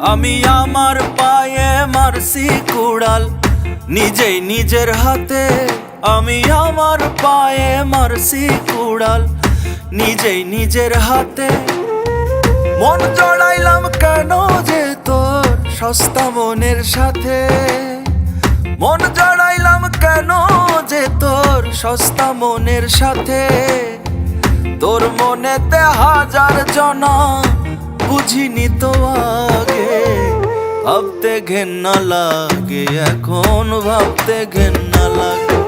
আমি আমার পায়ে মারছি কুড়াল, নিজেই নিজের হাতে। আমি আমার পায়ে মারছি কুড়াল, নিজেই নিজের হাতে। মন জড়াইলাম কেন যে তোর সস্তা মনের সাথে? মন জড়াইলাম কেন যে তোর সস্তা মনের সাথে? তোর মনেতে হাজার জনা বুঝিনি তো আগে, ভাবতে ঘেন্না লাগে, এখন ভাবতে ঘেন্না লাগে।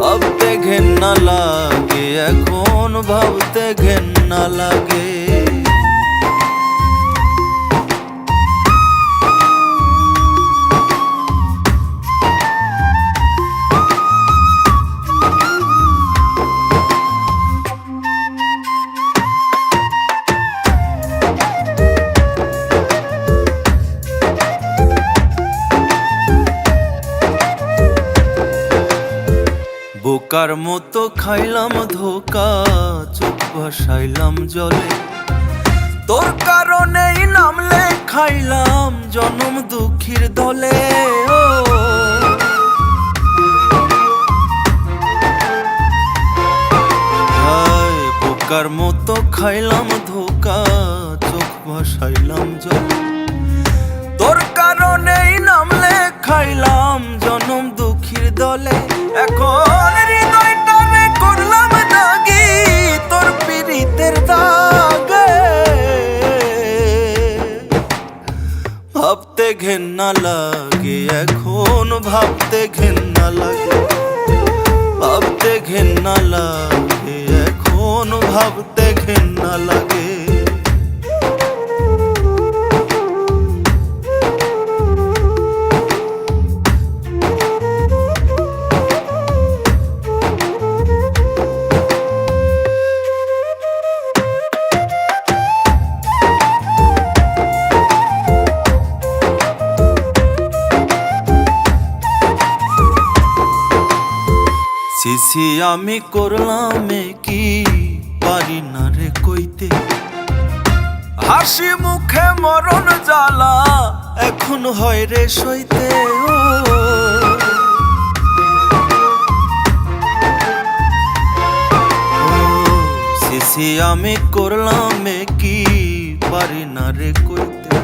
ভাবতে ঘেন্না লাগে, এখন ভাবতে ঘেন্না লাগে। বোকার মতো খাইলাম ধোকা, চোখ ভাসাইলাম জলে। তোর কারণেই নামলে খাইলাম জনম দুঃখীর দলে বোকার মতো খাইলাম ধোকা, চোখ ভাসাইলাম জলে। তোর কারণেই নামলে খাইলাম ঘেন্না লাগে এখন ভাবতে ঘেন্না লাগে। ভাবতে ঘেন্না লাগে এখন ভাবতে ঘেন্না লাগে। সিসি আমি করলাম কি পারি না রে কইতে? হাসি মুখে মরণ জ্বালা এখন হয় রে সইতে, ও। আমি করলাম কি পারি না রে কইতে?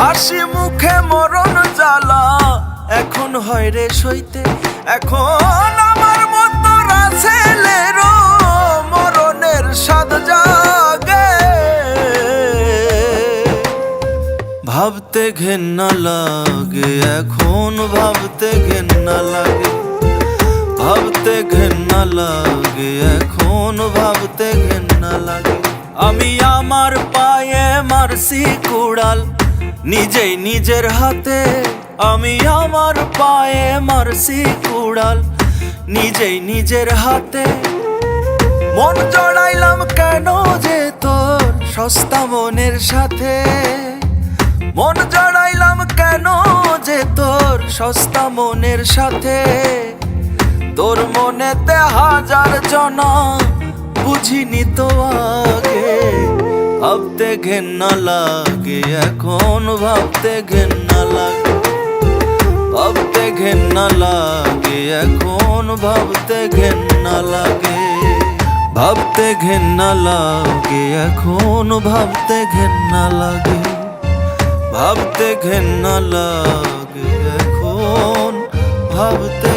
হাসি মুখে মরণ জ্বালা এখন হয় রে সইতে। এখন আমার মতো রাছেলের মরণের স্বাদ জাগে। ভাবতে ঘেন্না লাগে, এখন ভাবতে ঘেন্না লাগে। ভাবতে ঘেন্না লাগে, এখন ভাবতে ঘেন্না লাগে। আমি আমার পায়ে মারছি কুড়াল, নিজেই নিজের হাতে। আমি আমার পায়ে মারছি কুড়াল, নিজেই নিজের হাতে। মন জড়াইলাম কেন যে তোর সস্তা মনের সাথে? মন জড়াইলাম কেন যে তোর সস্তা মনের সাথে? তোর মনেতে হাজার জন বুঝিনি তো আগে। ভাবতে ঘেন্না লাগে, এখন ভাবতে ঘেন্না লাগে। ঘেন্না লাগে, এখন ভাবতে ঘেন্না লাগে। ভাবতে ঘেন্না লাগে, এখন ভাবতে ঘেন্না লাগে। ভাবতে ঘেন্না লাগে, এখন ভাবতে